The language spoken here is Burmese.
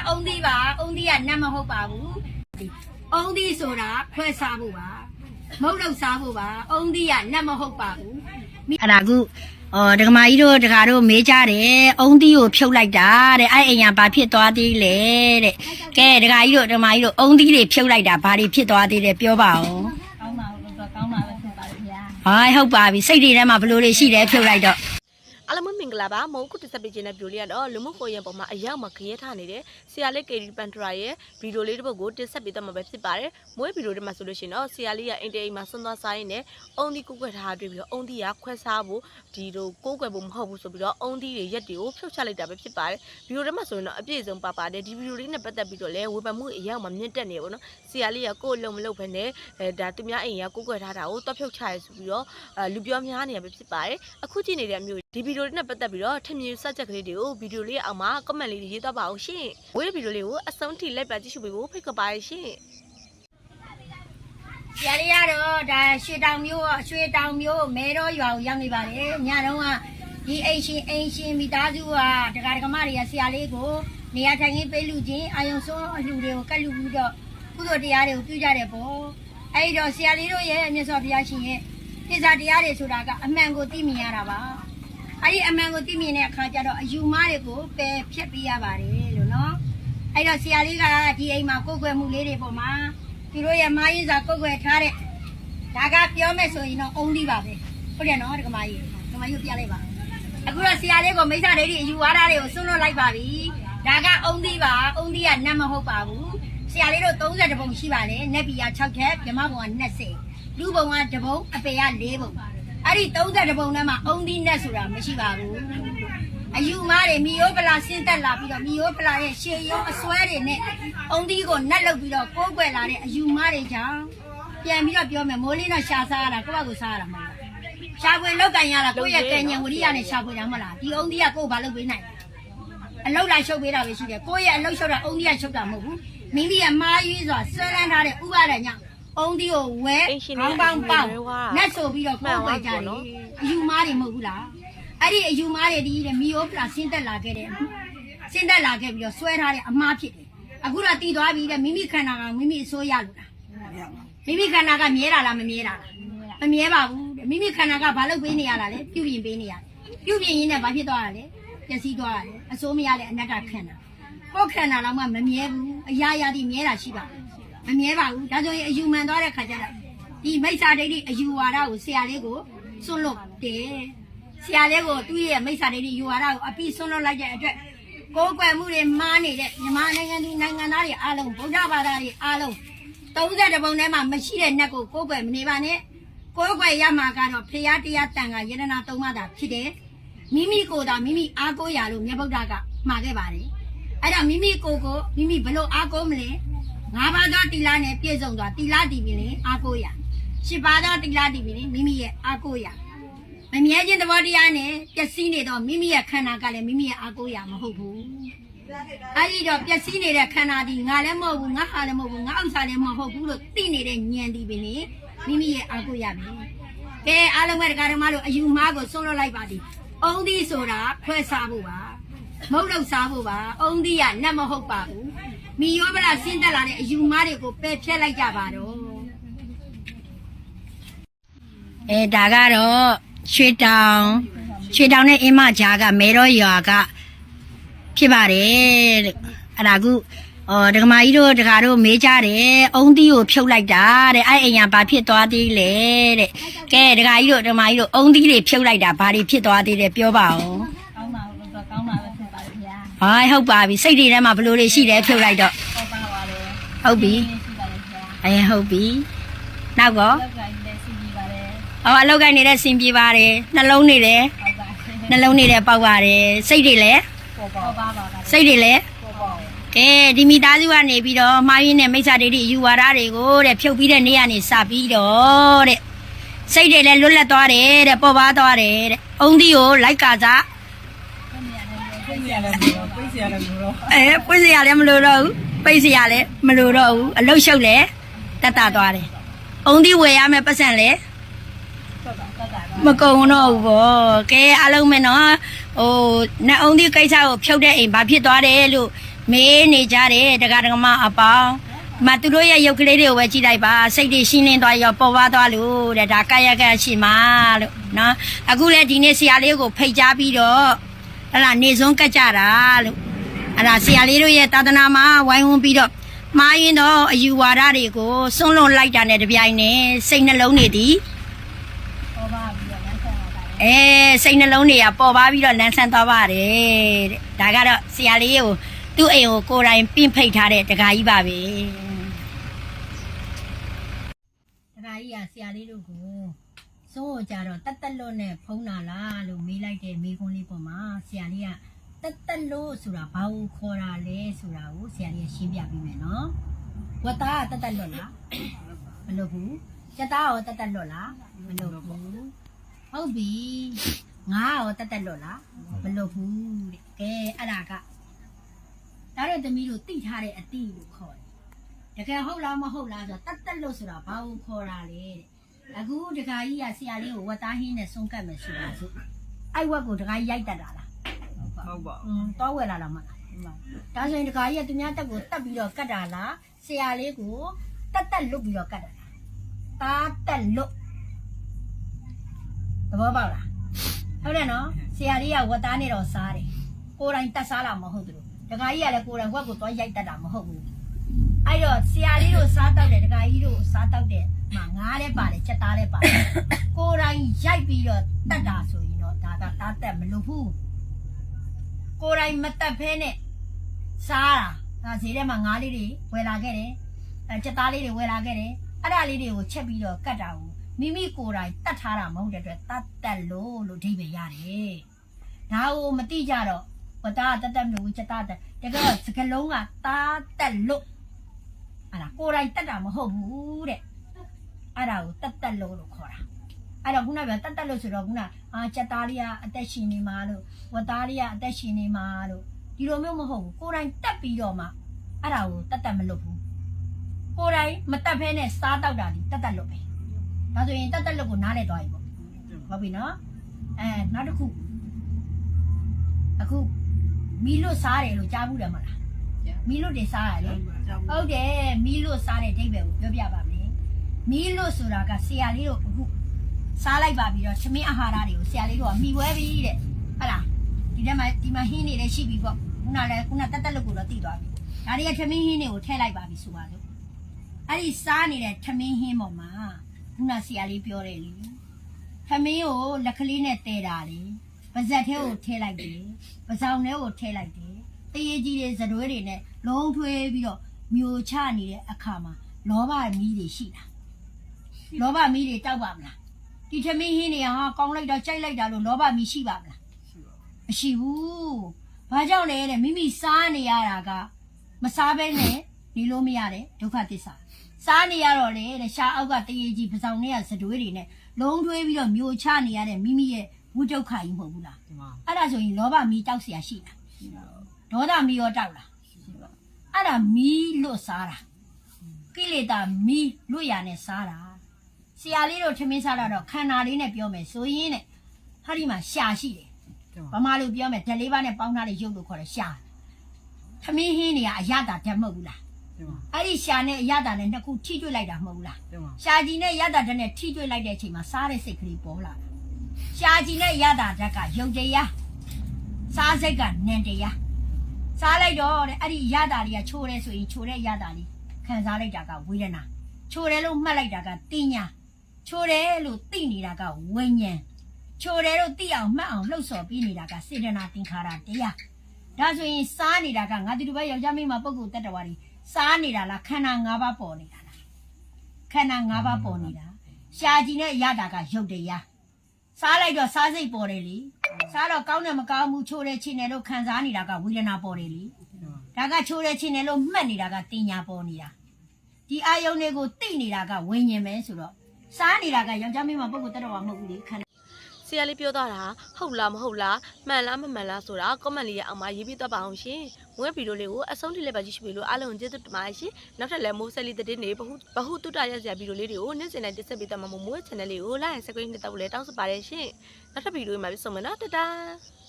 ကအုံသီးပါအုံသီးကနတ်မဟုတ်ပါဘူးအုံသီးဆိုတာခွဲစားဖို့ပါမဟုတ်လို့စားဖို့ပါအုံသီးကနတ်မဟုတ်ပါဘူးအဲ့ဒါကုအော်ဒကမာကြီးတို့ဒကာတို့မေးကြတယ်အုံသီးကိုဖြုတ်လိုက်တာတဲ့အဲ့အိမ်ကဘာဖြစ်သွားသေးလဲတဲ့ကဲဒကာကြီးတို့ဒကမာကြီးတို့အုံသီးတွေဖြုတ်လိုက်တာဘာတွေဖြစ်သွားသေးတယ်ပြောပါဦးကောင်းပါဘူးတော့ကောင်းပါပဲဖြစ်ပါလေဗျာဟိုင်းဟုတ်ပါပြီစိတ်တွေထဲမှာဘလို့တွေရှိတယ်ဖြုတ်လိုက်တော့ အားလုံးပဲမင်္ဂလာပါမုံခုတစ်ဆက်ပေးခြင်းတဲ့ဗီဒီယိုလေးကတော့လူမှုကွန်ရက်ပေါ်မှာအရောက်မှာခရဲထားနေတဲ့ဆရာလေးကေဒီပန်ထရာရဲ့ဗီဒီယိုလေးတစ်ပုဒ်ကိုတင်ဆက်ပေးတော့မှာပဲဖြစ်ပါတယ်။မွေးဗီဒီယိုတွေမှာဆိုလို့ရှိရင်တော့ဆရာလေးကအင်တာအိမ်မှာဆွမ်းသွားစားရင်းနဲ့အုံဒီကိုကွက်ထားတွေ့ပြီးတော့အုံဒီကခွဲစားဖို့ဒီလိုကိုကွက်ဖို့မဟုတ်ဘူးဆိုပြီးတော့အုံဒီတွေရက်တွေကိုဖြုတ်ချလိုက်တာပဲဖြစ်ပါတယ်။ဗီဒီယိုတွေမှာဆိုရင်တော့အပြည့်စုံပါပါတယ်ဒီဗီဒီယိုလေးနဲ့ပတ်သက်ပြီးတော့လည်းဝေဖန်မှုအရောက်မှာမြင့်တက်နေပါတော့။ဆရာလေးကကိုယ်လုံးမလုပ်ဘဲနဲ့အဲဒါသူများအိမ်ကကိုကွက်ထားတာကိုတွက်ဖြုတ်ချရဲဆိုပြီးတော့အဲလူပြောများနေရပဲဖြစ်ပါတယ်။အခုကြည့်နေတဲ့အမျိုးဒီဗီဒီယိုလေးနဲ့ပတ်သက်ပြီးတော့ထင်မြင်စက်ချက်ကလေးတွေကိုဗီဒီယိုလေးအောက်မှာ comment လေးတွေရေးသွားပါအောင်ရှင်။ဝေးဗီဒီယိုလေးကိုအဆုံးထိလိုက်ပါကြည့်ရှုပေးဖို့ဖိတ်ခေါ်ပါတယ်ရှင်။ဆရာလေးကတော့ဒါရွှေတောင်မျိုးရွှေတောင်မျိုးမဲတော်ရွာကိုရောက်နေပါတယ်ညတော့ကဒီအိမ်ရှင်အိမ်ရှင်မိသားစုကဒကာဒကမတွေကဆရာလေးကိုနေရာထိုင်ခင်းပေးလူချင်းအာယုံစွန်းအလှူတွေကိုကတ်လူပြီးတော့ကုသိုလ်တရားတွေကိုပြုကြတယ်ပေါ့အဲ့တော့ဆရာလေးတို့ရဲ့မြတ်စွာဘုရားရှင်ရဲ့ပြစ္ဆာတရားတွေဆိုတာကအမှန်ကိုသိမြင်ရတာပါ အဲ့ဒီအမှန်ကိုသိမြင်တဲ့အခါကျတော့အယူမားတွေကိုပယ်ဖြတ်ပေးရပါတယ်လို့နော်အဲ့တော့ဆရာလေးကဒီအိမ်မှာကိုယ်ွယ်မှုလေးတွေပေါ်မှာသူတို့ရဲ့မာရင်စာကုတ်ွယ်ထားတဲ့ဒါကပြောမယ်ဆိုရင်တော့အုံးသီးပါပဲဟုတ်တယ်နော်ဒကမကြီးဒကမကြီးကိုပြလိုက်ပါအခုတော့ဆရာလေးကိုမိစ္ဆာဒိဋ္ဌိအယူဝါဒတွေကိုစွန့်လွတ်လိုက်ပါပြီဒါကအုံးသီးပါအုံးသီးကနတ်မဟုတ်ပါဘူးဆရာလေးတို့30ပုံရှိပါတယ်နက်ပီယာ6ချက်ဓမ္မဘုံက20လူဘုံကတပုံအပေက4ပုံ အဲ့ဒီ30ပုံထဲမှာအုံးသီးနတ်ဆိုတာမရှိပါဘူးအယူမားတွေမီယိုပလာဆင်းသက်လာပြီးတော့မီယိုပလာရဲ့ရှေရုံးအစွဲတွေနဲ့အုံးသီးကိုနတ်လုတ်ပြီးတော့ကိုးကွယ်လာတဲ့အယူမားတွေကြောင့်ပြန်ပြီးတော့ပြောမယ်မိုးလင်းတော့ရှာစားရတာကိုယ့်ဘက်ကိုစားရတာမဟုတ်ဘူးရှာဖွေလောက်ကန်ရတာကိုယ့်ရဲ့ကံဉာဏ်ဝရိယနဲ့ရှာဖွေတာမဟုတ်လားဒီအုံးသီးကကိုယ့်ဘာလုပ်ပေးနိုင်လဲအလုတ်လာရှုပ်ပေးတာပဲရှိတယ်ကိုယ့်ရဲ့အလုတ်ရှုပ်တာအုံးသီးကရှုပ်တာမဟုတ်ဘူးမိမိကမားရွေးစွာဆွဲလန်းထားတဲ့ဥပါဒညောင့် အုံးသီးကိုဝဲခေါင်းပေါင်းပေါင်းနတ်ဆိုပြီးတော့ကိုယ်ွယ်ကြတယ်အယူမားတွေမဟုတ်ဘူးလားအဲ့ဒီအယူမားတွေဒီတဲ့မီယိုပလာဆင်းသက်လာခဲ့တယ်ဆင်းသက်လာခဲ့ပြီးတော့ဆွဲထားတဲ့အမားဖြစ်တယ်အခုတော့တည်သွားပြီတဲ့မိမိခန္ဓာကမိမိအစိုးရလို့လားမိမိခန္ဓာကမြဲတာလားမမြဲတာလားမမြဲပါဘူးတဲ့မိမိခန္ဓာကဘာလုပ်ပေးနေရတာလဲပြုပြင်ပေးနေရတယ်ပြုပြင်ရင်းနဲ့ဘာဖြစ်သွားတာလဲပျက်စီးသွားတာလေအစိုးမရတဲ့အနတ္တခန္ဓာကိုယ်ခန္ဓာတော့မှမမြဲဘူးအရာရာဒီမြဲတာရှိပါဘူး မမြဲပါဘူးဒါဆိုရင်အယူမှန်သွားတဲ့ခါကျတော့ဒီမိစ္ဆာဒိဋ္ဌိအယူဝါဒကိုဆရာလေးကိုစွန့်လွတ်တယ်ဆရာလေးကိုသူ့ရဲ့မိစ္ဆာဒိဋ္ဌိယူဝါဒကိုအပိဆွန့်လွတ်လိုက်တဲ့အတွက်ကိုယ်ကွယ်မှုတွေမားနေတဲ့မြန်မာနိုင်ငံသူနိုင်ငံသားတွေအားလုံးဗုဒ္ဓဘာသာတွေအားလုံး30ပုံထဲမှာမရှိတဲ့နတ်ကိုကိုယ်ကွယ်မနေပါနဲ့ကိုယ်ကွယ်ရမှာကတော့ဖရာတရားတန်ခါယရနာသုံးပါးတာဖြစ်တယ်မိမိကိုယ်သာမိမိအားကိုးရလို့မြတ်ဗုဒ္ဓကမှာခဲ့ပါတယ်အဲ့တော့မိမိကိုယ်ကိုမိမိဘလို့အားကိုးမလဲ ငါးပါးသောတိလနဲ့ပြည့်စုံသွားတိလတည်ပြီလေအားကိုးရရှစ်ပါးသောတိလတည်ပြီလေမိမိရဲ့အားကိုးရမမြဲခြင်းသဘောတရားနဲ့ပျက်စီးနေတော့မိမိရဲ့ခန္ဓာကလည်းမိမိရဲ့အာကိုရာမဟုတ်ဘူး။အဲဒီတော့ပျက်စီးနေတဲ့ခန္ဓာဒီငါလည်းမဟုတ်ဘူးငါဟာလည်းမဟုတ်ဘူးငါဥစ္စာလည်းမဟုတ်ဘူးလို့သိနေတဲ့ဉာဏ်ဒီပင်လေမိမိရဲ့အာကိုရပဲ။ကဲအားလုံးပဲတရားဓမ္မတို့အယူမားကိုဆုံးလွတ်လိုက်ပါသည်။အုံသီးဆိုတာခွဲစားဖို့ပါ။မဟုတ်လို့စားဖို့ပါ။အုံသီးကနတ်မဟုတ်ပါဘူး။ မိယောဗလာဆင်းသက်လာတဲ့အယူမားတွေကိုပယ်ဖျက်လိုက်ကြပါတော့။အဲဒါကတော့ရွှေတောင်ရွှေတောင်နဲ့အင်းမကြားကမဲတော်ရွာကဖြစ်ပါတယ်တဲ့အဲ့ဒါကုအော်ဒကမာကြီးတို့ဒကာတို့မေးကြတယ်အုံသီးကိုဖြုတ်လိုက်တာတဲ့အဲ့အိမ်ကဘာဖြစ်သွားသေးလဲတဲ့ကဲဒကာကြီးတို့ဒကမာကြီးတို့အုံသီးတွေဖြုတ်လိုက်တာဘာတွေဖြစ်သွားသေးလဲပြောပါဦး ကောင်းပါဘူးတော့ကောင်းပါပဲဖြစ်ပါလေဗျာ ဟိုင်းဟုတ်ပါပြီစိတ်တွေထဲမှာဘလို့တွေရှိတယ်ဖြုတ်လိုက်တော့ဟုတ်ပါပါလေဟုတ်ပြီရှိပါလေဗျာအဲဟုတ်ပြီနောက်ကောလောက်ကလည်းစီကြည့်ပါလေအော်အလောက်ကိုင်းနေတဲ့စင်ပြေပါတယ်နှလုံးနေတယ်ဟုတ်ပါနှလုံးနေတဲ့ပေါက်ပါတယ်စိတ်တွေလည်းပေါ်ပါပါပါစိတ်တွေလည်းပေါ်ပါကဲဒီမိသားစုကနေပြီးတော့မှားရင်းနဲ့မိစ္ဆာဒိဋ္ဌိယူဝါဒတွေကိုတဲ့ဖြုတ်ပြီးတဲ့နေ့ကနေစပြီးတော့တဲ့စိတ်တွေလည်းလွတ်လပ်သွားတယ်တဲ့ပေါ်ပါသွားတယ်တဲ့အုံသီးကိုလိုက်ကစား အဲပွင့်စရာလည်းမလိုတော့ဘူးပိတ်စရာလည်းမလိုတော့ဘူးအလုတ်ရှုပ်လည်းတက်တာသွားတယ်အုံသီးဝယ်ရမယ်ပတ်စံလည်းဟုတ်ပါဟုတ်ပါမကုံတော့ဘူးဗောကဲအားလုံးပဲနော်ဟိုနတ်အုံသီးကိစ္စကိုဖြုတ်တဲ့အိမ်ဘာဖြစ်သွားတယ်လို့မေးနေကြတယ်တက္ကရာမအပေါင်းမသူတို့ရဲ့ရုပ်ကလေးတွေကိုပဲကြည့်လိုက်ပါစိတ်တွေရှင်းလင်းသွားရောပေါ်ပါသွားလို့တဲ့ဒါကာယကရှိမှလို့နော်အခုလည်းဒီနေ့ဆရာလေးကိုဖိတ်ကြားပြီးတော့ ဟလာနေစွန်းကတ်ကြတာလို့အဲ့ဒါဆရာလေးတို့ရဲ့သာသနာမှာဝိုင်းဝန်းပြီးတော့မှားရင်တော့အယူဝါဒတွေကိုစွန့်လွတ်လိုက်တာနဲ့တပြိုင်နက်စိတ်နှလုံးတွေဒီပေါ်ပါပြီးတော့လမ်းဆက်သွားတာအဲစိတ်နှလုံးတွေကပေါ်ပါပြီးတော့လမ်းဆန်းသွားပါတယ်တဲ့ဒါကတော့ဆရာလေးကိုသူ့အိမ်ကိုကိုယ်တိုင်ပင့်ဖိတ်ထားတဲ့တခါကြီးပါပဲတခါကြီးကဆရာလေးတို့ကို စိုးကိုကြတော့တက်တက်လွတ်နဲ့ဖုံးတာလားလို့မေးလိုက်တဲ့မေးခွန်းလေးပေါ်မှာဆရာလေးကတက်တက်လို့ဆိုတာဘာကိုခေါ်တာလဲဆိုတာကိုဆရာလေးကရှင်းပြပေးမယ်နော်ဝတ်သားကတက်တက်လွတ်လားမလို့ဘူးစက်သားရောတက်တက်လွတ်လားမလို့ဘူးဟုတ်ပြီငါရောတက်တက်လွတ်လားမလို့ဘူးတဲ့ကဲအဲ့ဒါကဒါတော့သမီးတို့သိထားတဲ့အတိလို့ခေါ်တယ်။တကယ်ဟုတ်လားမဟုတ်လားဆိုတော့တတ်တက်လို့ဆိုတာဘာကိုခေါ်တာလဲတဲ့။ အခုဒကာကြီးကဆရာလေးကိုဝတ်သားဟင်းနဲ့ဆုံးကတ်မယ်ဆိုတာဆို။အဲ့ဝက်ကိုဒကာကြီးရိုက်တတ်တာလားဟုတ်ပါ။อืมတော့ဝယ်လာလားမလား။ဒါဆိုရင်ဒကာကြီးကသူများတက်ကိုတက်ပြီးတော့ကတ်တာလား။ဆရာလေးကိုတက်တက်လွတ်ပြီးတော့ကတ်တာလား။တာတက်လွတ်သဘောပေါက်လား။ဟုတ်တယ်နော်။ဆရာလေးကဝတ်သားနဲ့တော့စားတယ်။ကိုယ်တိုင်တက်စားလာမဟုတ်ဘူး။ဒကာကြီးကလည်းကိုယ်တိုင်ဝက်ကိုသွားရိုက်တတ်တာမဟုတ်ဘူး အဲ့တော့ဆရာလေးတို့စားတောက်တယ်ဒကာကြီးတို့စားတောက်တယ်မှာငားလည်းပါတယ်ချက်သားလည်းပါတယ်ကိုယ်တိုင်ရိုက်ပြီးတော့တတ်တာဆိုရင်တော့ဒါကတားတက်မလို့ဘူးကိုယ်တိုင်မတက်ဖဲနဲ့စားတာဒါဈေးထဲမှာငားလေးတွေဝယ်လာခဲ့တယ်အဲချက်သားလေးတွေဝယ်လာခဲ့တယ်အဲ့ဒါလေးတွေကိုချက်ပြီးတော့ကတ်တာကိုမိမိကိုယ်တိုင်တတ်ထားတာမဟုတ်တဲ့အတွက်တတ်တက်လို့လို့အဓိပ္ပာယ်ရတယ်ဒါကိုမတိကြတော့ဝတာတက်တက်မလို့ချက်သားတက်တကယ်တော့စကလုံးကတာတက်လို့ ဟာလားကိုယ်တိုင်တက်တာမဟုတ်ဘူးတဲ့အဲ့ဒါကိုတက်တက်လို့လို့ခေါ်တာအဲ့တော့ခုနကပြောတက်တက်လို့ဆိုတော့ခုနအာချက်သားလေးကအသက်ရှင်နေမှာလို့ဝသားလေးကအသက်ရှင်နေမှာလို့ဒီလိုမျိုးမဟုတ်ဘူးကိုယ်တိုင်တက်ပြီးတော့မှအဲ့ဒါကိုတက်တက်မလို့ဘူးကိုယ်တိုင်မတက်ဖဲနဲ့စားတော့တာဒီတက်တက်လို့ပဲဒါဆိုရင်တက်တက်လို့ကိုနားလဲသွားပြီပေါ့ဟုတ်ပြီနော်အဲနောက်တစ်ခုအခုမီလွတ်စားတယ်လို့ကြားဘူးတယ်မလား မီလွတ်တွေစားရတယ်လေဟုတ်တယ်မီလွတ်စားတဲ့အဓိပ္ပာယ်ကိုပြောပြပါမယ်မီလွတ်ဆိုတာကဆရာလေးတို့အခုစားလိုက်ပါပြီးတော့သမင်းအာဟာရတွေကိုဆရာလေးတို့ကမှီဝဲပြီးတဲ့ဟုတ်လားဒီထဲမှာဒီမှာဟင်းနေလည်းရှိပြီပေါ့ခုနလည်းခုနတက်တက်လို့ကိုတော့တည်သွားပြီဒါတွေကသမင်းဟင်းတွေကိုထည့်လိုက်ပါပြီဆိုပါလို့အဲ့ဒီစားနေတဲ့သမင်းဟင်းပေါ်မှာခုနဆရာလေးပြောတယ်လေသမင်းကိုလက်ကလေးနဲ့တဲတာလေပါဇက်ထဲကိုထည့်လိုက်တယ်ပစောင်ထဲကိုထည့်လိုက်တယ် တရေကြီးတွေဇတွဲတွေနဲ့လုံးထွေးပြီးတော့မျိုးချနေတဲ့အခါမှာလောဘမီးတွေရှိတာလောဘမီးတွေတောက်ပါမလားဒီသမီးဟင်းတွေကဟာကောင်းလိုက်တာကြိုက်လိုက်တာလို့လောဘမီးရှိပါမလားမရှိဘူးဘာကြောင့်လဲတဲ့မိမိစားနေရတာကမစားဘဲနဲ့နေလို့မရတဲ့ဒုက္ခသစ္စာစားနေရတော့လေတဲ့ရှားအောက်ကတရေကြီးပစောင်ထဲကဇတွဲတွေနဲ့လုံးထွေးပြီးတော့မျိုးချနေရတဲ့မိမိရဲ့ဝိဒုက္ခကြီးမဟုတ်ဘူးလား ဒီမှာ အဲ့ဒါဆိုရင်လောဘမီးတောက်เสียရှိတာ ရှိပါ ဒေါသမီးရောတောက်လားရှိပါအဲ့ဒါမီးလွတ်စားတာကိလေသာမီးလွတ်ရနဲ့စားတာဆရာလေးတို့ထမင်းစားတော့ခန္ဓာလေးနဲ့ပြောမယ်ဆိုရင်တဲ့ဟာဒီမှာရှာရှိတယ်ဒီဗမှာမာလိုပြောမယ်ဓာတ်လေးပါးနဲ့ပေါင်းထားတဲ့ရုပ်လို့ခေါ်တယ်ရှာထမင်းဟင်းတွေကအရတာဓာတ်မဟုတ်ဘူးလားဒီမှာအဲ့ဒီရှာနဲ့အရတာနဲ့နှစ်ခုထိတွေ့လိုက်တာမဟုတ်ဘူးလားဒီမှာရှာကြီးနဲ့ရတာဓာတ်နဲ့ထိတွေ့လိုက်တဲ့အချိန်မှာစားတဲ့စိတ်ကလေးပေါ်လာတာရှာကြီးနဲ့ရတာဓာတ်ကယုတ်တရားစားစိတ်ကနန်တရား စားလိုက်တော့တဲ့အဲ့ဒီရတာလေးကချိုးတယ်ဆိုရင်ချိုးတဲ့ရတာလေးခံစားလိုက်တာကဝေဒနာချိုးတယ်လို့မှတ်လိုက်တာကတင်ညာချိုးတယ်လို့သိနေတာကဝိညာဉ်ချိုးတယ်လို့သိအောင်မှတ်အောင်လှုပ်ဆော်ပြီးနေတာကစေတနာသင်္ခါရတရားဒါဆိုရင်စားနေတာကငါဒီလိုပဲယောက်ျားမိန်းမပုဂ္ဂိုလ်တ attva တွေစားနေတာလားခန္ဓာ၅ပါးပေါ်နေတာလားခန္ဓာ၅ပါးပေါ်နေတာရှားကြီးနဲ့ရတာကရုပ်တရား စားလိုက်တော့စားစိတ်ပေါ်တယ်လေစားတော့ကောင်းတယ်မကောင်းဘူးချိုးတယ်ချင်းတယ်လို့ခံစားနေတာကဝေဒနာပေါ်တယ်လေဒီမှာဒါကချိုးတယ်ချင်းတယ်လို့မှတ်နေတာကတင်ညာပေါ်နေတာဒီအာယုန်တွေကိုသိနေတာကဝိညာဉ်ပဲဆိုတော့စားနေတာကယောက်ျားမင်းမပုဂ္ဂိုလ်တ attva မဟုတ်ဘူးလေခန္ဓာဆရာလေးပြောသွားတာဟုတ်လားမဟုတ်လားမှန်လားမမှန်လားဆိုတာ comment လေးရအောင်မရေးပြသွားပါအောင်ရှင် မွေးဗီဒီယိုလေးကိုအဆုံးထိလည်းပါကြည့်ရှုပြီးလို့အားလုံးကျေးဇူးတင်ပါတယ်ရှင်နောက်ထပ်လည်းမိုးဆက်လေးတဲ့နေဘဟုဘဟုတုတရရစရာဗီဒီယိုလေးတွေကိုနေ့စဉ်တိုင်းတင်ဆက်ပေးသွားမှာမို့မွေး channel လေးကို like and subscribe နဲ့တောက်လည်းတောင်းဆိုပါတယ်ရှင်နောက်ထပ်ဗီဒီယိုမှာပြန်ဆုံမယ်နော်တတား